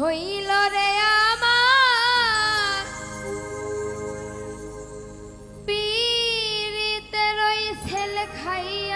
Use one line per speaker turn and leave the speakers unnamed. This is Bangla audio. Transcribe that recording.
হইল রে আমার। পীড়িতের রই ছেলে খাইয়া